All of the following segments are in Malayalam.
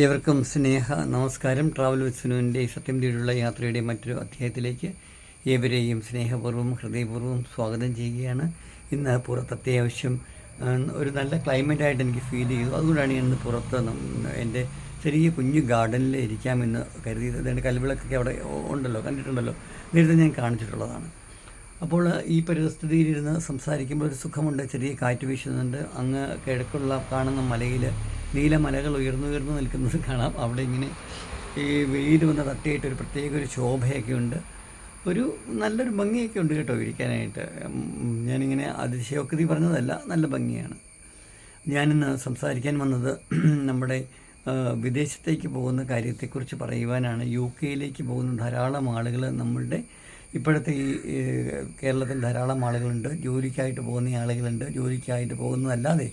ഏവർക്കും സ്നേഹ നമസ്കാരം. ട്രാവൽ വിത്ത് സുനുവിന്റെ സത്യം തേടിയുള്ള യാത്രയുടെ മറ്റൊരു അധ്യായത്തിലേക്ക് ഏവരെയും സ്നേഹപൂർവം ഹൃദയപൂർവം സ്വാഗതം ചെയ്യുകയാണ്. ഇന്ന് പുറത്ത് അത്യാവശ്യം ഒരു നല്ല ക്ലൈമറ്റായിട്ട് എനിക്ക് ഫീൽ ചെയ്തു. അതുകൊണ്ടാണ് ഞാൻ പുറത്ത് എന്റെ ചെറിയ കുഞ്ഞു ഗാർഡനിൽ ഇരിക്കാമെന്ന് കരുതിയത്. അതിന്റെ കൽവിളക്കൊക്കെ അവിടെ ഉണ്ടല്ലോ കണ്ടിട്ടുണ്ടല്ലോ. നേരത്തെ ഞാൻ കാണിച്ചിട്ടുള്ളതാണ്. അപ്പോൾ ഈ പരിസ്ഥിതിയിലിരുന്ന് സംസാരിക്കുമ്പോൾ ഒരു സുഖമുണ്ട് ചെറിയ കാറ്റ് വീശുന്നുണ്ട്. അങ്ങ് കിഴക്കുള്ള കാണുന്ന മലയിൽ നീലമലകൾ ഉയർന്നു ഉയർന്നു നിൽക്കുന്നത് കാണാം. അവിടെ ഇങ്ങനെ ഈ വെയിൽ വന്ന തട്ടിയിട്ട് ഒരു പ്രത്യേക ഒരു ശോഭയൊക്കെ ഉണ്ട്. ഒരു നല്ലൊരു ഭംഗിയൊക്കെ ഉണ്ട് കേട്ടോ ഇരിക്കാനായിട്ട്. ഞാനിങ്ങനെ അതിശയോക്തി പറഞ്ഞതല്ല നല്ല ഭംഗിയാണ്. ഞാനിന്ന് സംസാരിക്കാൻ വന്നത് നമ്മുടെ വിദേശത്തേക്ക് പോകുന്ന കാര്യത്തെക്കുറിച്ച് പറയുവാനാണ്. യു കെയിലേക്ക് പോകുന്ന ധാരാളം ആളുകൾ നമ്മളുടെ ഇപ്പോഴത്തെ ഈ കേരളത്തിൽ ധാരാളം ആളുകളുണ്ട്. ജോലിക്കായിട്ട് പോകുന്ന ആളുകളുണ്ട്. ജോലിക്കായിട്ട് പോകുന്നതല്ലാതെ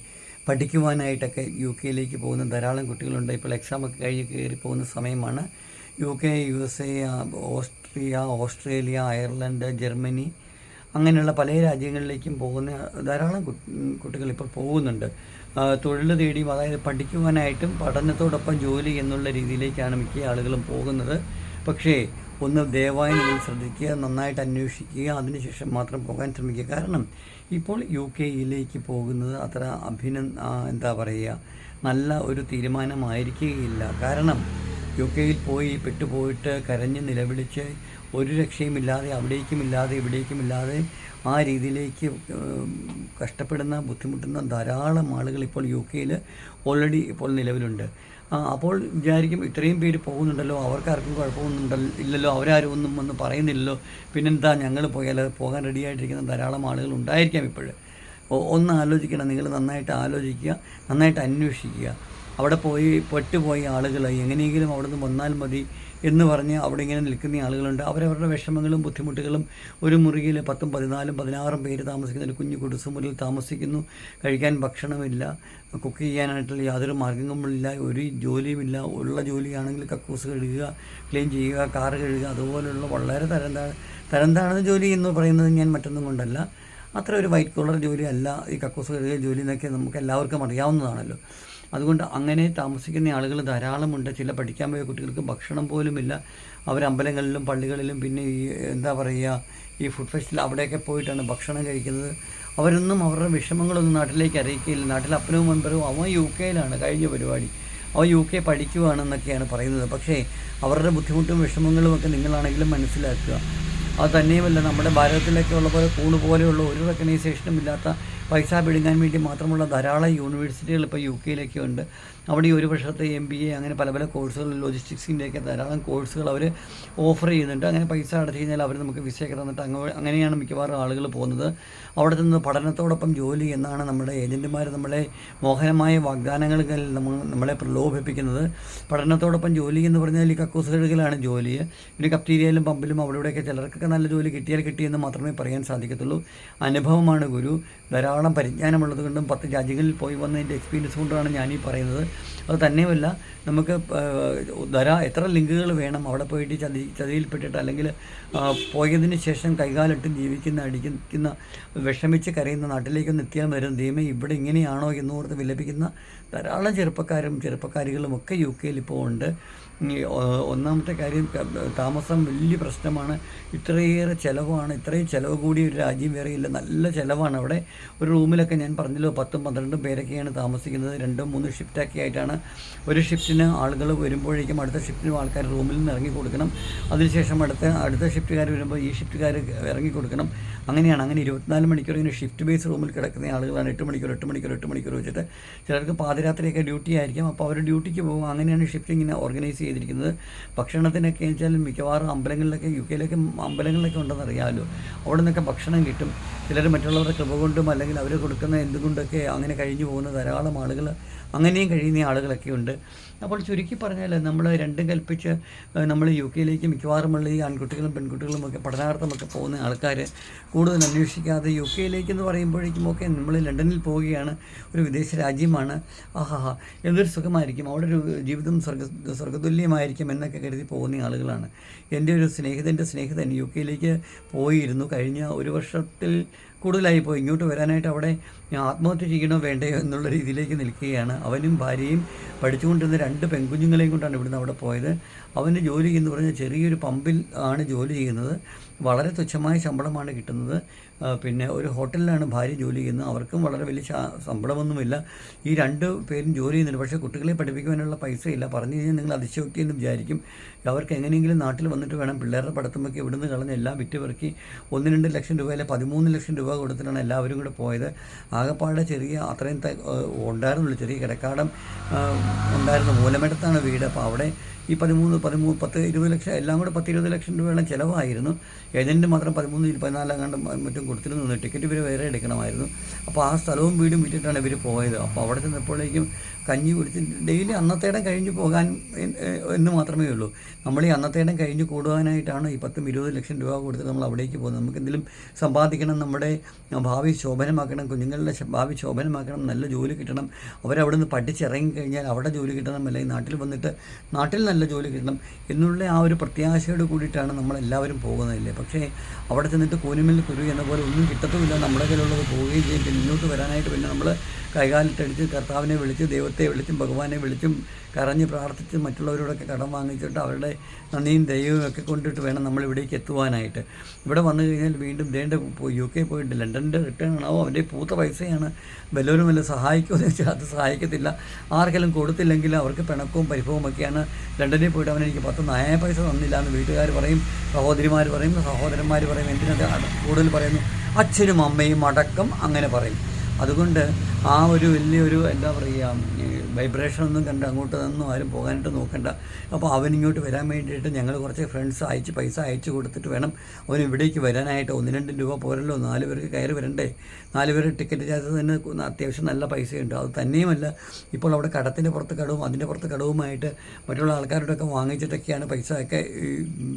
പഠിക്കുവാനായിട്ടൊക്കെ യു കെയിലേക്ക് പോകുന്ന ധാരാളം കുട്ടികളുണ്ട്. ഇപ്പോൾ എക്സാമൊക്കെ കഴിഞ്ഞ് കയറി പോകുന്ന സമയമാണ്. U K U S A Austria Australia Ireland Germany അങ്ങനെയുള്ള പല രാജ്യങ്ങളിലേക്കും പോകുന്ന ധാരാളം കുട്ടികൾ ഇപ്പോൾ പോകുന്നുണ്ട്. തൊഴിൽ തേടിയും അതായത് പഠിക്കുവാനായിട്ടും പഠനത്തോടൊപ്പം ജോലി എന്നുള്ള രീതിയിലേക്കാണ് മിക്ക ആളുകളും പോകുന്നത്. പക്ഷേ ഒന്ന് ദയവായി നിങ്ങൾ ശ്രദ്ധിക്കുക നന്നായിട്ട് അന്വേഷിക്കുക അതിനുശേഷം മാത്രം പോകാൻ ശ്രമിക്കുക. കാരണം ഇപ്പോൾ യു കെയിലേക്ക് പോകുന്നത് അത്ര അഭിന എന്താ പറയുക നല്ല ഒരു തീരുമാനമായിരിക്കുകയില്ല. കാരണം യു കെയിൽ പോയി പെട്ടുപോയിട്ട് കരഞ്ഞ് നിലവിളിച്ച് ഒരു രക്ഷയുമില്ലാതെ അവിടേക്കുമില്ലാതെ ഇവിടേക്കുമില്ലാതെ ആ രീതിയിലേക്ക് കഷ്ടപ്പെടുന്ന ബുദ്ധിമുട്ടുന്ന ധാരാളം ആളുകൾ ഇപ്പോൾ യു കെയിൽ ഓൾറെഡി ഇപ്പോൾ നിലവിലുണ്ട്. അപ്പോൾ വിചാരിക്കും ഇത്രയും പേര് പോകുന്നുണ്ടല്ലോ അവർക്കാർക്കും കുഴപ്പമൊന്നുമുണ്ടല്ലോ ഇല്ലല്ലോ അവരാരും ഒന്നും ഒന്നും പറയുന്നില്ലല്ലോ. പിന്നെന്താ ഞങ്ങൾ പോയാൽ പോകാൻ റെഡിയായിട്ടിരിക്കുന്ന ധാരാളം ആളുകൾ ഉണ്ടായിരിക്കാം ഇപ്പോൾ ഒന്ന് ആലോചിക്കണം നിങ്ങൾ നന്നായിട്ട് ആലോചിക്കുക നന്നായിട്ട് അന്വേഷിക്കുക. അവിടെ പോയി പെട്ടുപോയ ആളുകൾ എങ്ങനെയെങ്കിലും അവിടെ നിന്ന് വന്നാൽ മതി എന്ന് പറഞ്ഞ് അവിടെ ഇങ്ങനെ നിൽക്കുന്ന ആളുകളുണ്ട്. അവരവരുടെ വിഷമങ്ങളും ബുദ്ധിമുട്ടുകളും ഒരു മുറിയിൽ പത്തും പതിനാലും പതിനാറും പേര് താമസിക്കുന്ന ഒരു കുഞ്ഞു കുടിസുമുറിയിൽ താമസിക്കുന്നു. കഴിക്കാൻ ഭക്ഷണമില്ല. കുക്ക് ചെയ്യാനായിട്ടുള്ള യാതൊരു മാർഗങ്ങളില്ല ഒരു ജോലിയുമില്ല. ഉള്ള ജോലിയാണെങ്കിൽ കക്കൂസ് കഴുകുക ക്ലീൻ ചെയ്യുക കാർ കഴുകുക. അതുപോലെയുള്ള വളരെ തരം തരം താഴ്ന്ന ജോലി എന്ന് പറയുന്നത് ഞാൻ മറ്റൊന്നും കൊണ്ടല്ല. അത്ര ഒരു വൈറ്റ് കോളർ ജോലിയല്ല. ഈ കക്കൂസ് കഴുകിയ ജോലി എന്നൊക്കെ നമുക്ക് എല്ലാവർക്കും അറിയാവുന്നതാണല്ലോ. അതുകൊണ്ട് അങ്ങനെ താമസിക്കുന്ന ആളുകൾ ധാരാളമുണ്ട്. ചില പഠിക്കാൻ പോയ കുട്ടികൾക്ക് ഭക്ഷണം പോലുമില്ല. അവർ അമ്പലങ്ങളിലും പള്ളികളിലും പിന്നെ ഈ എന്താ പറയുക ഈ ഫുഡ് ഫെസ്റ്റിൽ അവിടെയൊക്കെ പോയിട്ടാണ് ഭക്ഷണം കഴിക്കുന്നത്. അവരൊന്നും അവരുടെ വിഷമങ്ങളൊന്നും നാട്ടിലേക്ക് അറിയിക്കുകയില്ല. നാട്ടിൽ അപ്പനവും മുൻപരവും അവൻ യു കെയിലാണ് കഴിഞ്ഞ പരിപാടി. അവൻ യു കെ പഠിക്കുവാണെന്നൊക്കെയാണ് പറയുന്നത്. പക്ഷേ അവരുടെ ബുദ്ധിമുട്ടും വിഷമങ്ങളും ഒക്കെ നിങ്ങളാണെങ്കിലും മനസ്സിലാക്കുക. അത് തന്നെയുമല്ല നമ്മുടെ ഭാരതത്തിലൊക്കെ ഉള്ള പോലെ കൂണ് പോലെയുള്ള ഒരു റെക്കഗ്നൈസേഷനും ഇല്ലാത്ത പൈസ പിടുങ്ങാൻ വേണ്ടി മാത്രമുള്ള ധാരാളം യൂണിവേഴ്സിറ്റികൾ ഇപ്പോൾ യു കെയിലൊക്കെ ഉണ്ട്. അവിടെ ഒരു വർഷത്തെ എം ബി എ അങ്ങനെ പല പല കോഴ്സുകൾ ലോജിസ്റ്റിക്സിന്റെയൊക്കെ ധാരാളം കോഴ്സുകൾ അവർ ഓഫർ ചെയ്യുന്നുണ്ട്. അങ്ങനെ പൈസ അടച്ചു കഴിഞ്ഞാൽ അവർ നമുക്ക് വിസയൊക്കെ തന്നിട്ട് അങ്ങ് അങ്ങനെയാണ് മിക്കവാറും ആളുകൾ പോകുന്നത്. അവിടെ നിന്ന് പഠനത്തോടൊപ്പം ജോലി എന്നാണ് നമ്മുടെ ഏജന്റുമാർ നമ്മളെ മോഹനമായ വാഗ്ദാനങ്ങൾ നമ്മൾ നമ്മളെ പ്രലോഭിപ്പിക്കുന്നത്. പഠനത്തോടൊപ്പം ജോലി എന്ന് പറഞ്ഞാൽ ഈ കക്കൂസ് കഴുകലാണ് ജോലി. പിന്നെ കപ്റ്റീരിയയിലും പമ്പിലും അവിടെ ഇവിടെയൊക്കെ ചിലർക്കൊക്കെ നല്ല ജോലി കിട്ടിയാൽ കിട്ടിയെന്ന് മാത്രമേ പറയാൻ സാധിക്കത്തുള്ളൂ. അനുഭവമാണ് ഗുരു. ധാരാളം പരിജ്ഞാനമുള്ളത് കൊണ്ടും പത്ത് രാജ്യങ്ങളിൽ പോയി വന്നതിന്റെ എക്സ്പീരിയൻസ് കൊണ്ടാണ് ഞാനീ പറയുന്നത്. അത് തന്നെയുമല്ല നമുക്ക് ധാരാ എത്ര ലിങ്കുകൾ വേണം അവിടെ പോയിട്ട് ചതി ചതിയിൽപ്പെട്ടിട്ട് അല്ലെങ്കിൽ പോയതിന് ശേഷം കൈകാലിട്ട് ജീവിക്കുന്ന അടിക്കുന്ന വിഷമിച്ച് കരയുന്ന നാട്ടിലേക്കൊന്ന് എത്തിയാൽ വരും ദൈവം ഇവിടെ ഇങ്ങനെയാണോ എന്നോർത്ത് വിലപിക്കുന്ന ധാരാളം ചെറുപ്പക്കാരും ചെറുപ്പക്കാരികളും ഒക്കെ യു കെയിൽ ഇപ്പോൾ ഉണ്ട്. ഒന്നാമത്തെ കാര്യം താമസം വലിയ പ്രശ്നമാണ്. ഇത്രയേറെ ചിലവാണ്. ഇത്രയും ചിലവ് കൂടി ഒരു രാജ്യം വേറെ ഇല്ല. നല്ല ചിലവാണ് അവിടെ. ഒരു റൂമിലൊക്കെ ഞാൻ പറഞ്ഞല്ലോ പത്തും പന്ത്രണ്ടും പേരൊക്കെയാണ് താമസിക്കുന്നത്. രണ്ടും മൂന്നും ഷിഫ്റ്റൊക്കെ ആയിട്ടാണ്. ഒരു ഷിഫ്റ്റിന് ആളുകൾ വരുമ്പോഴേക്കും അടുത്ത ഷിഫ്റ്റിനും ആൾക്കാർ റൂമിൽ നിന്ന് ഇറങ്ങി കൊടുക്കണം. അതിനുശേഷം അടുത്ത അടുത്ത ഷിഫ്റ്റുകാർ വരുമ്പോൾ ഈ ഷിഫ്റ്റുകാർ ഇറങ്ങി കൊടുക്കണം. അങ്ങനെയാണ്. അങ്ങനെ ഇരുപത്തിനാല് മണിക്കൂർ ഇങ്ങനെ ഷിഫ്റ്റ് ബേസ് റൂമിൽ കിടക്കുന്ന ആളുകളാണ്. എട്ട് മണിക്കൂർ എട്ട് മണിക്കൂർ എട്ട് മണിക്കൂർ വെച്ചിട്ട് ചിലർക്ക് പാതിരാത്രിയൊക്കെ ഡ്യൂട്ടി ആയിരിക്കും. അപ്പോൾ അവർ ഡ്യൂട്ടിക്ക് പോകും. അങ്ങനെയാണ് ഷിഫ്റ്റ് ഇങ്ങനെ ഓർഗനൈസ് ചെയ്തിരിക്കുന്നത്. ഭക്ഷണത്തിനൊക്കെ വെച്ചാൽ മിക്കവാറും അമ്പലങ്ങളിലൊക്കെ യു കെയിലൊക്കെ അമ്പലങ്ങളിലൊക്കെ ഉണ്ടെന്ന് അറിയാമല്ലോ. അവിടെ നിന്നൊക്കെ ഭക്ഷണം കിട്ടും. ചിലർ മറ്റുള്ളവരുടെ കൃപ കൊണ്ടും അല്ലെങ്കിൽ അവർ കൊടുക്കുന്ന എന്തുകൊണ്ടൊക്കെ അങ്ങനെ കഴിഞ്ഞു പോകുന്ന ധാരാളം ആളുകൾ അങ്ങനെയും കഴിയുന്ന ആളുകളൊക്കെ ഉണ്ട്. അപ്പോൾ ചുരുക്കി പറഞ്ഞാൽ നമ്മൾ രണ്ടും കൽപ്പിച്ച് നമ്മൾ യു കെയിലേക്ക് മിക്കവാറുമുള്ള ഈ ആൺകുട്ടികളും പെൺകുട്ടികളും ഒക്കെ പഠനാർത്ഥമൊക്കെ പോകുന്ന ആൾക്കാർ കൂടുതൽ അന്വേഷിക്കാതെ യു കെയിലേക്ക് എന്ന് പറയുമ്പോഴേക്കും ഒക്കെ നമ്മൾ ലണ്ടനിൽ പോവുകയാണ് ഒരു വിദേശ രാജ്യമാണ്. ആഹാ എന്തൊരു സുഖമായിരിക്കും. അവിടെ ഒരു ജീവിതം സ്വർഗ സ്വർഗതുല്യമായിരിക്കും എന്നൊക്കെ കരുതി പോകുന്ന ആളുകളാണ്. എന്റെ ഒരു സ്നേഹിതന്റെ സ്നേഹിതൻ യു കെയിലേക്ക് പോയിരുന്നു. കഴിഞ്ഞ ഒരു വർഷത്തിൽ കൂടുതലായി പോയി. ഇങ്ങോട്ട് വരാനായിട്ട് അവിടെ ആത്മഹത്യ ചെയ്യണോ വേണ്ടയോ എന്നുള്ള രീതിയിലേക്ക് നിൽക്കുകയാണ്. അവനും ഭാര്യയും പഠിച്ചുകൊണ്ടിരുന്ന രണ്ട് പെൺകുഞ്ഞുങ്ങളെയും കൊണ്ടാണ് ഇവിടുന്ന് അവിടെ പോയത്. അവന് ജോലി എന്ന് പറഞ്ഞാൽ ചെറിയൊരു പമ്പിൽ ആണ് ജോലി ചെയ്യുന്നത്. വളരെ തുച്ഛമായ ശമ്പളമാണ് കിട്ടുന്നത്. പിന്നെ ഒരു ഹോട്ടലിലാണ് ഭാര്യ ജോലി ചെയ്യുന്നത്. അവർക്കും വളരെ വലിയ ശമ്പളമൊന്നുമില്ല. ഈ രണ്ട് പേരും ജോലി ചെയ്യുന്നുണ്ട്. പക്ഷേ കുട്ടികളെ പഠിപ്പിക്കുവാനുള്ള പൈസ ഇല്ല പറഞ്ഞു കഴിഞ്ഞാൽ നിങ്ങൾ അതിശയോക്തി എന്ന് വിചാരിക്കും. അവർക്ക് എങ്ങനെയെങ്കിലും നാട്ടിൽ വന്നിട്ട് വേണം. പിള്ളേരുടെ പഠിത്തമൊക്കെ ഇവിടുന്ന് കളഞ്ഞ് എല്ലാം വിറ്റുപിറക്കി പെറുക്കി ഒന്ന് രണ്ട് ലക്ഷം രൂപ അല്ലെ പതിമൂന്ന് ലക്ഷം രൂപ കൊടുത്തിട്ടാണ് എല്ലാവരും കൂടെ പോയത്. ആകപ്പാടെ ചെറിയ അത്രയും ഉണ്ടായിരുന്നുള്ളൂ. ചെറിയ കിടക്കാടം ഉണ്ടായിരുന്ന മൂലമറ്റത്താണ് വീട്. അപ്പോൾ അവിടെ ഈ പതിമൂന്ന് പതിമൂന്ന് പത്ത് ഇരുപത് ലക്ഷം എല്ലാം കൂടെ പത്ത് ഇരുപത് ലക്ഷം രൂപയോളം ചിലവായിരുന്നു. ഏജന്റ് മാത്രം പതിമൂന്ന് കണ്ടും മറ്റും കൊടുത്തിരുന്നു. ടിക്കറ്റ് ഇവർ വേറെ എടുക്കണമായിരുന്നു. അപ്പോൾ ആ സ്ഥലവും വീടും വിറ്റിട്ടാണ് ഇവർ പോയത്. അപ്പോൾ അവിടെ ചെന്നപ്പോഴേക്കും കഞ്ഞി കുടിച്ച് ഡെയിലി അന്നത്തേടം കഴിഞ്ഞ് പോകാൻ എന്ന് മാത്രമേ ഉള്ളൂ. നമ്മൾ ഈ അന്നത്തേടം കഴിഞ്ഞ് കൂടുവാനായിട്ടാണ് ഈ പത്തും ഇരുപത് ലക്ഷം രൂപ കൊടുത്തിട്ട് നമ്മൾ അവിടേക്ക് പോകുന്നത്. നമുക്ക് എന്തെങ്കിലും സമ്പാദിക്കണം നമ്മുടെ ഭാവി ശോഭനമാക്കണം കുഞ്ഞുങ്ങളുടെ ഭാവി ശോഭനമാക്കണം നല്ല ജോലി കിട്ടണം. അവരവിടെ നിന്ന് പഠിച്ചിറങ്ങി കഴിഞ്ഞാൽ അവിടെ ജോലി കിട്ടണം അല്ലെങ്കിൽ നാട്ടിൽ വന്നിട്ട് നാട്ടിൽ നല്ല ജോലി കിട്ടണം എന്നുള്ള ആ ഒരു പ്രത്യാശയോട് കൂടിയിട്ടാണ് നമ്മളെല്ലാവരും പോകുന്നതില്ലേ? പക്ഷേ അവിടെ ചെന്നിട്ട് കൂനുമിൽ കുരു എന്ന പോലെ ഒന്നും കിട്ടത്തുമില്ല. നമ്മുടെ കയ്യിലുള്ളത് പോവുകയും ചെയ്യും. പിന്നെ മുന്നോട്ട് വരാനായിട്ട് പിന്നെ നമ്മൾ കൈകാലിട്ടടിച്ച് കർത്താവിനെ വിളിച്ച് ദൈവത്തെ വിളിച്ചും ഭഗവാനെ വിളിച്ചും കരഞ്ഞ് പ്രാർത്ഥിച്ച് മറ്റുള്ളവരോടൊക്കെ കടം വാങ്ങിച്ചിട്ട് അവരുടെ നന്ദിയും ദൈവവും ഒക്കെ കൊണ്ടിട്ട് വേണം നമ്മൾ ഇവിടേക്ക് എത്തുവാനായിട്ട്. ഇവിടെ വന്നു കഴിഞ്ഞാൽ വീണ്ടും ദേണ്ട യു കെ പോയിട്ട് ലണ്ടന്റെ റിട്ടേൺ ആണോ? അവന്റെ പൂത്ത പൈസയാണ്. വല്ലവരും വല്ല സഹായിക്കുമെന്ന് വെച്ചാൽ അത് സഹായിക്കത്തില്ല. ആർക്കെങ്കിലും കൊടുത്തില്ലെങ്കിൽ അവർക്ക് പിണക്കവും പരിഭവവും ഒക്കെയാണ്. ലണ്ടനിൽ പോയിട്ട് അവനെനിക്ക് പത്ത് നായ പൈസ തന്നില്ല എന്ന് വീട്ടുകാർ പറയും സഹോദരിമാർ പറയും സഹോദരന്മാർ പറയും എന്തിനത് അട- കൂടുതൽ പറയുന്നു? അച്ഛനും അമ്മയും അടക്കം അങ്ങനെ പറയും. അതുകൊണ്ട് ആ ഒരു വലിയൊരു എന്താ പറയുക വൈബ്രേഷൻ ഒന്നും കണ്ട് അങ്ങോട്ട് നിന്നും ആരും പോകാനായിട്ട് നോക്കണ്ട. അപ്പോൾ അവൻ ഇങ്ങോട്ട് വരാൻ വേണ്ടിയിട്ട് ഞങ്ങൾ കുറച്ച് ഫ്രണ്ട്സ് അയച്ച് പൈസ അയച്ച് കൊടുത്തിട്ട് വേണം അവൻ ഇവിടേക്ക് വരാനായിട്ട്. ഒന്ന് രണ്ട് രൂപ പോരല്ലോ നാല് പേർക്ക് കയറി വരണ്ടേ? നാല് പേര് ടിക്കറ്റ് ചാർജ് തന്നെ അത്യാവശ്യം നല്ല പൈസയുണ്ട്. അത് തന്നെയുമല്ല ഇപ്പോൾ അവിടെ കടത്തിന്റെ പുറത്ത് കടവും അതിന്റെ പുറത്ത് കടവുമായിട്ട് മറ്റുള്ള ആൾക്കാരോടൊക്കെ വാങ്ങിച്ചിട്ടൊക്കെയാണ് പൈസ ഒക്കെ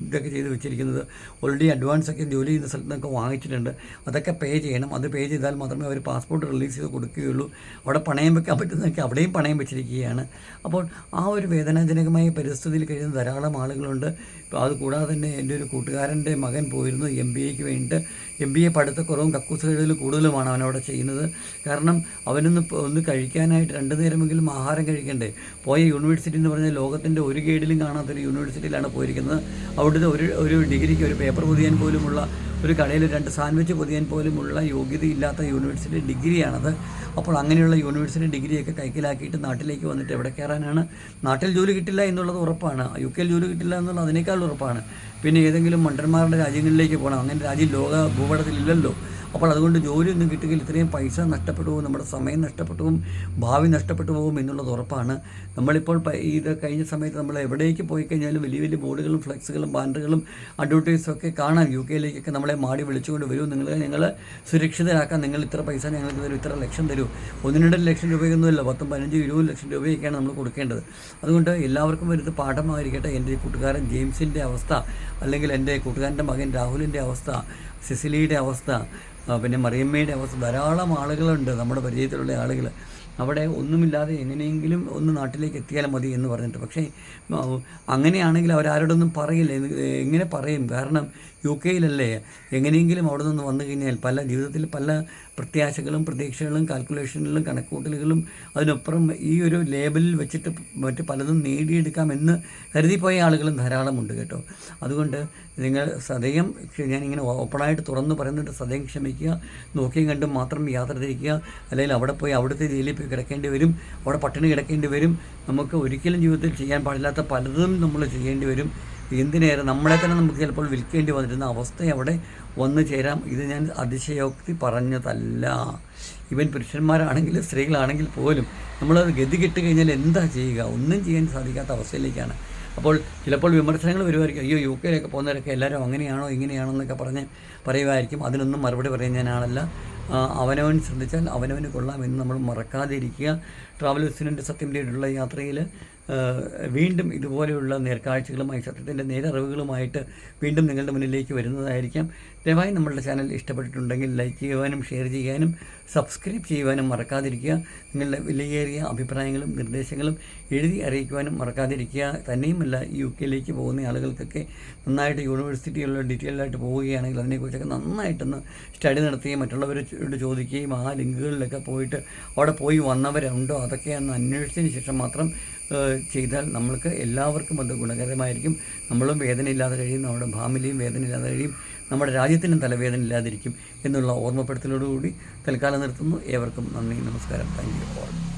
ഇതൊക്കെ ചെയ്ത് വെച്ചിരിക്കുന്നത്. ഓൾറെഡി അഡ്വാൻസ് ഒക്കെ ജോലി ചെയ്യുന്ന സ്ഥലത്ത് വാങ്ങിച്ചിട്ടുണ്ട്. അതൊക്കെ പേ ചെയ്യണം. അത് പേ ചെയ്താൽ മാത്രമേ അവർ പാസ്പോർട്ട് റിലീസ് ചെയ്ത് കൊടുക്കുകയുള്ളൂ. അവിടെ പണയം വെക്കാൻ പറ്റുന്നതൊക്കെ അവിടെയും പണയം വെച്ചിരിക്കുകയാണ്. അപ്പോൾ ആ ഒരു വേദനാജനകമായ പരിസ്ഥിതിയിൽ കഴിയുന്ന ധാരാളം ആളുകളുണ്ട്. അത് കൂടാതെ തന്നെ എന്റെ ഒരു കൂട്ടുകാരന്റെ മകൻ പോയിരുന്നു എം ബി എക്ക് വേണ്ടിയിട്ട്. എം ബി എ പഠിത്തക്കുറവും കക്കൂസ് കഴിവിൽ കൂടുതലുമാണ് അവനവിടെ ചെയ്യുന്നത്. കാരണം അവനൊന്ന് ഒന്ന് കഴിക്കാനായിട്ട് രണ്ടു നേരമെങ്കിലും ആഹാരം കഴിക്കണ്ടേ? പോയ യൂണിവേഴ്സിറ്റി എന്ന് പറഞ്ഞാൽ ലോകത്തിന്റെ ഒരു ഗൈഡിലും കാണാത്തൊരു യൂണിവേഴ്സിറ്റിയിലാണ് പോയിരിക്കുന്നത്. അവിടുത്തെ ഒരു ഒരു ഡിഗ്രിക്ക് ഒരു പേപ്പർ പൊതിയാൻ പോലുമുള്ള ഒരു കടയിൽ രണ്ട് സാൻഡ്വിച്ച് പൊതിയാൻ പോലുമുള്ള യോഗ്യതയില്ലാത്ത യൂണിവേഴ്സിറ്റി ഡിഗ്രിയാണത്. അപ്പോൾ അങ്ങനെയുള്ള യൂണിവേഴ്സിറ്റി ഡിഗ്രിയൊക്കെ കൈക്കലാക്കിയിട്ട് നാട്ടിലേക്ക് വന്നിട്ട് എവിടെ കയറാനാണ്? നാട്ടിൽ ജോലി കിട്ടില്ല എന്നുള്ളത് ഉറപ്പാണ്. യു കെയിൽ ജോലി കിട്ടില്ല എന്നുള്ളത് അതിനേക്കാൾ ഉറപ്പാണ്. പിന്നെ ഏതെങ്കിലും മണ്ടന്മാരുടെ രാജ്യങ്ങളിലേക്ക് പോകണം. അങ്ങനെ രാജ്യം ലോക ഭൂപടത്തിലില്ലല്ലോ. അപ്പോൾ അതുകൊണ്ട് ജോലിയൊന്നും കിട്ടുകയിൽ ഇത്രയും പൈസ നഷ്ടപ്പെട്ടു പോകും നമ്മുടെ സമയം നഷ്ടപ്പെട്ടു പോകും ഭാവി നഷ്ടപ്പെട്ടു പോകും എന്നുള്ളത് ഉറപ്പാണ്. നമ്മളിപ്പോൾ ഇത് കഴിഞ്ഞ സമയത്ത് നമ്മൾ എവിടേക്ക് പോയി കഴിഞ്ഞാലും വലിയ വലിയ ബോർഡുകളും ഫ്ലെക്സുകളും ബാനറുകളും അഡ്വർടൈസും ഒക്കെ കാണാം യു കെയിലേക്കൊക്കെ നമ്മളെ മാടി വിളിച്ചുകൊണ്ട് വരൂ. നിങ്ങൾ ഞങ്ങൾ സുരക്ഷിതരാക്കാൻ നിങ്ങൾ ഇത്ര പൈസ ഞങ്ങൾക്ക് തരൂ ഇത്ര ലക്ഷം തരൂ. ഒന്ന് രണ്ട് ലക്ഷം രൂപയൊന്നുമല്ല പത്തും പതിനഞ്ച് ഇരുപത് ലക്ഷം രൂപയൊക്കെയാണ് നമ്മൾ കൊടുക്കേണ്ടത്. അതുകൊണ്ട് എല്ലാവർക്കും വരുന്നത് പാഠമായിരിക്കട്ടെ. എന്റെ കൂട്ടുകാരൻ ജെയിംസിന്റെ അവസ്ഥ അല്ലെങ്കിൽ എന്റെ കൂട്ടുകാരന്റെ മകൻ രാഹുലിന്റെ അവസ്ഥ സിസിലിയുടെ അവസ്ഥ പിന്നെ മറിയമ്മയുടെ അവസ്ഥ. ധാരാളം ആളുകളുണ്ട് നമ്മുടെ പരിചയത്തിലുള്ള ആളുകൾ. അവിടെ ഒന്നുമില്ലാതെ എങ്ങനെയെങ്കിലും ഒന്ന് നാട്ടിലേക്ക് എത്തിയാൽ മതി എന്ന് പറഞ്ഞിട്ട്. പക്ഷേ അങ്ങനെയാണെങ്കിൽ അവരാരോടൊന്നും പറയില്ല. എങ്ങനെ പറയും? കാരണം യു കെയിലല്ലേ? എങ്ങനെയെങ്കിലും അവിടെ നിന്ന് വന്നു കഴിഞ്ഞാൽ പല ജീവിതത്തിൽ പല പ്രത്യാശകളും പ്രതീക്ഷകളും കാൽക്കുലേഷനുകളും കണക്കൂട്ടലുകളും അതിനപ്പുറം ഈ ഒരു ലേബലിൽ വെച്ചിട്ട് മറ്റ് പലതും നേടിയെടുക്കാമെന്ന് കരുതിപ്പോയ ആളുകളും ധാരാളമുണ്ട് കേട്ടോ. അതുകൊണ്ട് നിങ്ങൾ സദയം ഞാനിങ്ങനെ ഓപ്പണായിട്ട് തുറന്ന് പറയുന്നുണ്ട്. സദയം ക്ഷമിക്കുക. നോക്കിയും കണ്ടും മാത്രം യാത്ര തിരിക്കുക അല്ലെങ്കിൽ അവിടെ പോയി അവിടുത്തെ ജയിലിൽ പോയി കിടക്കേണ്ടി വരും. അവിടെ പട്ടിണി കിടക്കേണ്ടി വരും. നമുക്ക് ഒരിക്കലും ജീവിതത്തിൽ ചെയ്യാൻ പാടില്ലാത്ത പലതും നമ്മൾ ചെയ്യേണ്ടി വരും. എന്തിനേറെ നമ്മളെ തന്നെ നമുക്ക് ചിലപ്പോൾ വിൽക്കേണ്ടി വന്നിരുന്ന അവസ്ഥ അവിടെ വന്നു ചേരാം. ഇത് ഞാൻ അതിശയോക്തി പറഞ്ഞതല്ല. ഇവൻ പുരുഷന്മാരാണെങ്കിൽ സ്ത്രീകളാണെങ്കിൽ പോലും നമ്മളത് ഗതി കെട്ട് കഴിഞ്ഞാൽ എന്താ ചെയ്യുക? ഒന്നും ചെയ്യാൻ സാധിക്കാത്ത അവസ്ഥയിലേക്കാണ്. അപ്പോൾ ചിലപ്പോൾ വിമർശനങ്ങൾ വരുമായിരിക്കും. അയ്യോ യു കെയിലൊക്കെ പോകുന്നവരൊക്കെ എല്ലാവരും അങ്ങനെയാണോ ഇങ്ങനെയാണോ എന്നൊക്കെ പറഞ്ഞ് പറയുമായിരിക്കും. അതിനൊന്നും മറുപടി പറയാൻ ഞാനാണല്ല അവനവൻ ശ്രദ്ധിച്ചാൽ അവനവന് കൊള്ളാം എന്ന് നമ്മൾ മറക്കാതിരിക്കുക. ട്രാവൽ വിസിനിന്റെ സത്യം ചെയ്തിട്ടുള്ള യാത്രയിൽ വീണ്ടും ഇതുപോലെയുള്ള നേർക്കാഴ്ചകളുമായി സത്യത്തിന്റെ നേരറിവുകളുമായിട്ട് വീണ്ടും നിങ്ങളുടെ മുന്നിലേക്ക് വരുന്നതായിരിക്കാം. ദയവായി നമ്മളുടെ ചാനൽ ഇഷ്ടപ്പെട്ടിട്ടുണ്ടെങ്കിൽ ലൈക്ക് ചെയ്യുവാനും ഷെയർ ചെയ്യാനും സബ്സ്ക്രൈബ് ചെയ്യുവാനും മറക്കാതിരിക്കുക. നിങ്ങളുടെ വിലയേറിയ അഭിപ്രായങ്ങളും നിർദ്ദേശങ്ങളും എഴുതി അറിയിക്കുവാനും മറക്കാതിരിക്കുക. തന്നെയുമല്ല യു കെയിലേക്ക് പോകുന്ന ആളുകൾക്കൊക്കെ നന്നായിട്ട് യൂണിവേഴ്സിറ്റികളിൽ ഡീറ്റെയിലായിട്ട് പോവുകയാണെങ്കിൽ അതിനെക്കുറിച്ചൊക്കെ നന്നായിട്ടൊന്ന് സ്റ്റഡി നടത്തുകയും മറ്റുള്ളവരോട് ചോദിക്കുകയും ആ ലിങ്കുകളിലൊക്കെ പോയിട്ട് അവിടെ പോയി വന്നവരുണ്ടോ അതൊക്കെ ഒന്ന് അന്വേഷിച്ചതിന് ശേഷം മാത്രം ചെയ്താൽ നമ്മൾക്ക് എല്ലാവർക്കും അത് ഗുണകരമായിരിക്കും. നമ്മളും വേദനയില്ലാതെ കഴിയും നമ്മുടെ ഫാമിലിയും വേദനയില്ലാതെ കഴിയും. നമ്മുടെ രാജ്യത്തിനും തലവേദന ഇല്ലാതിരിക്കും എന്നുള്ള ഓർമ്മപ്പെടുത്തലോടുകൂടി തൽക്കാലം നിർത്തുന്നു. ഏവർക്കും നന്ദി നമസ്കാരം. Thank you. ഓൾ